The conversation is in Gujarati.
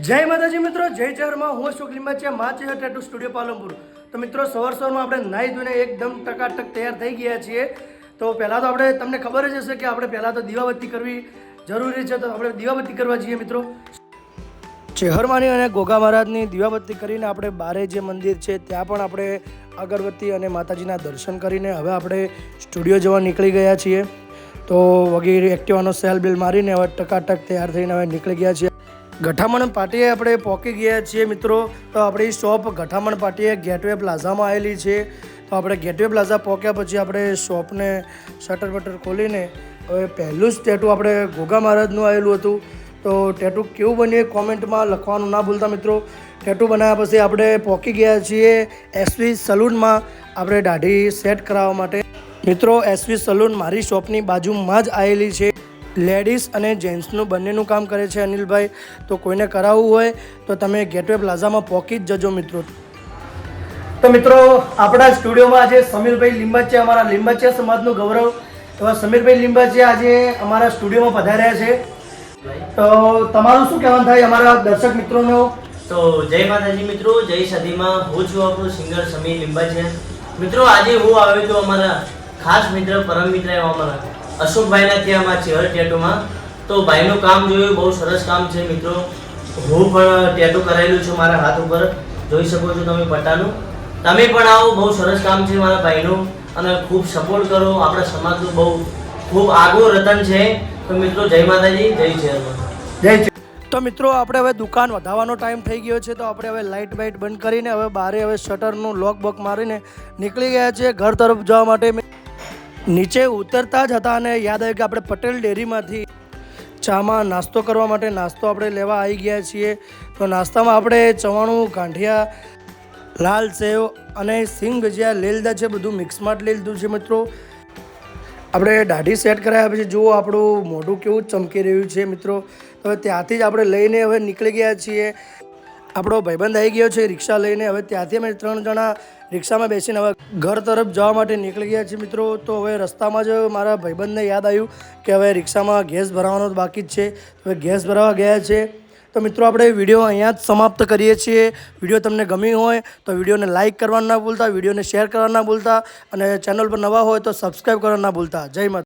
જય માતાજી મિત્રો, જય ચરમાં હું અશોક લીંબાચિયા માચે ટેટુ સ્ટુડિયો પાલનપુર. તો મિત્રો, સવાર સવારમાં આપણે નાહી ધોઈને એકદમ ટકાટક તૈયાર થઈ ગયા છીએ. તો પહેલાં તો આપણે, તમને ખબર જ હશે કે આપણે પહેલાં તો દીવાબત્તી કરવી જરૂરી છે, તો આપણે દીવાબત્તી કરવા જઈએ મિત્રો. ચેહરમાની અને ગોગા મહારાજની દીવાબત્તી કરીને આપણે બારે જે મંદિર છે, ત્યાં પણ આપણે અગરબત્તી અને માતાજીના દર્શન કરીને હવે આપણે સ્ટુડિયો જવા નીકળી ગયા છીએ. તો વગેરે એક્ટિવાનો સેલ બિલ મારીને હવે ટકાટક તૈયાર થઈને હવે નીકળી ગયા છીએ. ગઠામણ પાટીએ આપણે પહોંચી ગયા છીએ મિત્રો. તો આપણી શોપ ગઠામણ પાટીએ ગેટવે પ્લાઝામાં આવેલી છે. તો આપણે ગેટવે પ્લાઝા પહોંચ્યા પછી આપણે શોપને શટર બટર ખોલીને હવે પહેલું જ ટેટુ આપણે ગોગા મહારાજનું આવેલું હતું. તો ટેટુ કેવું બન્યું કોમેન્ટમાં લખવાનું ના ભૂલતા મિત્રો. ટેટુ બનાવ્યા પછી આપણે પહોંચી ગયા છીએ એસવી સલૂનમાં આપણે દાઢી સેટ કરાવવા માટે. મિત્રો એસવી સલૂન મારી શોપની બાજુમાં જ આવેલી છે. લેડીઝ અને જેન્ટ્સનું બંનેનું કામ કરે છે અનિલભાઈ. તો કોઈને કરાવવું હોય તો તમે ગેટવે પ્લાઝામાં પહોંચી જ જજો મિત્રો. તો મિત્રો, આપણા સ્ટુડિયોમાં આજે સમીરભાઈ લીંબાચિયા અમારા લીંબાચિયા સમાજનું ગૌરવ. એવા સમીરભાઈ લીંબાચિયા આજે અમારા સ્ટુડિયોમાં પધાર્યા છે. તો તમારું શું કહેવાનું થાય અમારા દર્શક મિત્રોનો? તો જય માતાજી મિત્રો, જય સદીમાં. હું છું આપણો સિંગર સમીર લીંબાચિયા. મિત્રો, આજે હું આવ્યો તો અમારા ખાસ મિત્ર, પરમ મિત્ર એવા અમારા. અશોકભાઈના ત્યાંમાં ચેહર ટેટુમાં તો ભાઈનું કામ જોયું બહુ સરસ કામ છે મિત્રો. હું પણ ટેટુ કરાયેલું છું મારા હાથ ઉપર. જોઈ શકો છો તમે પટ્ટાનું. તમે પણ આવો બહુ સરસ કામ છે મારા ભાઈનું. અને ખૂબ સપોર્ટ કરો. આપણા સમાજનું બહુ ખૂબ આગવું રતન છે. તો મિત્રો જય માતાજી જય ચેહરમાં જય તો મિત્રો આપણે હવે દુકાન વધારવાનો ટાઈમ થઈ ગયો છે. તો આપણે હવે લાઇટ બાઇટ બંધ કરીને હવે બારે હવે શટરનું લોક બોક મારીને નીકળી ગયા છે ઘર તરફ જવા માટે નીચે ઉતરતા જ હતા અને યાદ આવ્યું કે આપણે પટેલ ડેરીમાંથી ચામાં નાસ્તો કરવા માટે નાસ્તો આપણે લેવા આવી ગયા છીએ. તો નાસ્તામાં આપણે ચવાણું, ગાંઠિયા, લાલ સેવ અને સિંગ ભજીયા લીધા છે, બધું મિક્સમાં લઈ લીધું છે મિત્રો. આપણે દાઢી સેટ કરાયા પછી જુઓ આપણું મોઢું કેવું ચમકી રહ્યું છે મિત્રો. હવે ત્યાંથી જ આપણે લઈને હવે નીકળી ગયા છીએ. આપણો ભાઈબંધ આવી ગયો છે રિક્ષા લઈને. હવે ત્યાંથી અમે ત્રણ જણા રિક્ષામાં બેસીને હવે ઘર તરફ જવા માટે નીકળી ગયા છીએ મિત્રો. તો હવે રસ્તામાં જ મારા ભાઈબંધને યાદ આવ્યું કે હવે રિક્ષામાં ગેસ ભરાવાનો બાકી જ છે. હવે ગેસ ભરાવા ગયા છે. તો મિત્રો, આપણે વીડિયો અહીંયા જ સમાપ્ત કરીએ છીએ. વીડિયો તમને ગમી હોય તો વિડીયોને લાઇક કરવાનું ના ભૂલતા, વિડીયોને શેર કરવાનું ના ભૂલતા અને ચેનલ પર નવા હોય તો સબસ્ક્રાઈબ કરવાનું ના ભૂલતા. જય માતા